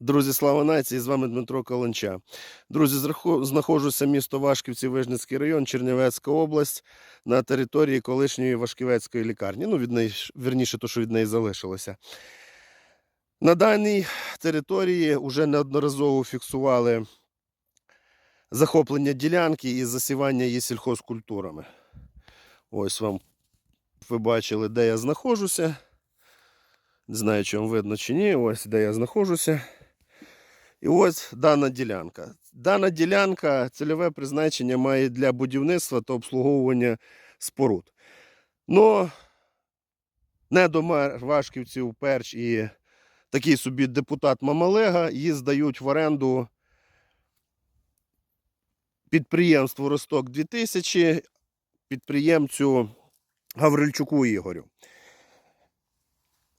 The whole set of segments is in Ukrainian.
Друзі, слава нації! З вами Дмитро Каланча. Друзі, знаходжуся місто Вашківці, Вижницький район, Чернівецька область на території колишньої Вашківецької лікарні. Ну, від неї, вірніше, то, що від неї залишилося. На даній території вже неодноразово фіксували захоплення ділянки і засівання її сільхозкультурами. Ось вам ви бачили, де я знаходжуся. Не знаю, чи вам видно чи ні. Ось де я знаходжуся. І ось дана ділянка. Дана ділянка цільове призначення має для будівництва та обслуговування споруд. Но недомер Вашківців Перч і такий собі депутат Мамалега її здають в оренду підприємству Росток 2000, підприємцю Гаврильчуку Ігорю.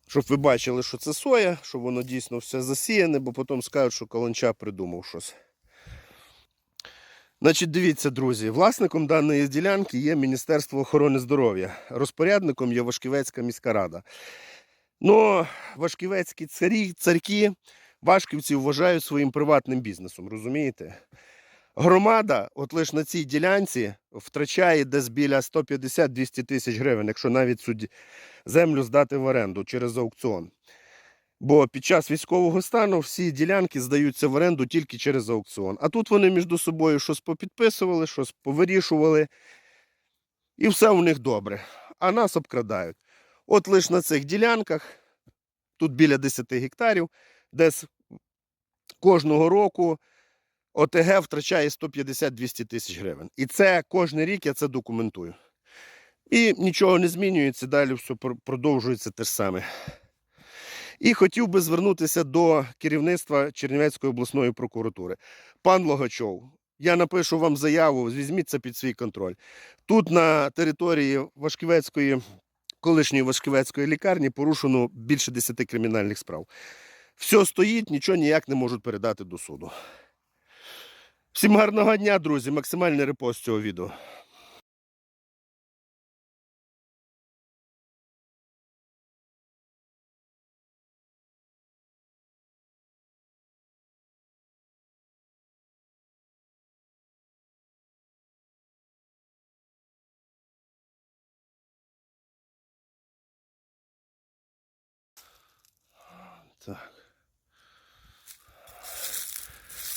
Щоб ви бачили, що це соя, щоб воно дійсно все засіяне, бо потім скажуть, що Каланча придумав щось. Значить, дивіться, друзі, власником даної ділянки є Міністерство охорони здоров'я, розпорядником є Вашківецька міська рада. Ну, Вашківецькі царі, царьки Вашківців вважають своїм приватним бізнесом, розумієте? Громада, от лише на цій ділянці, втрачає десь біля 150-200 тисяч гривень, якщо навіть цю землю здати в оренду через аукціон. Бо під час військового стану всі ділянки здаються в оренду тільки через аукціон. А тут вони між собою щось попідписували, щось повирішували, і все у них добре. А нас обкрадають. От лише на цих ділянках, тут біля 10 гектарів, десь кожного року ОТГ втрачає 150-200 тисяч гривень. І це кожен рік я це документую. І нічого не змінюється, далі все продовжується те ж саме. І хотів би звернутися до керівництва Чернівецької обласної прокуратури. Пан Логачов, я напишу вам заяву, візьміть це під свій контроль. Тут на території Вашківецької, колишньої Вашківецької лікарні порушено більше 10 кримінальних справ. Все стоїть, нічого ніяк не можуть передати до суду. Всім гарного дня, друзі! Максимальний репост цього відео. Так.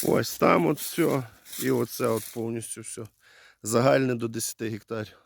Ось там от все. І оце от повністю все. Загальне до 10 гектарів.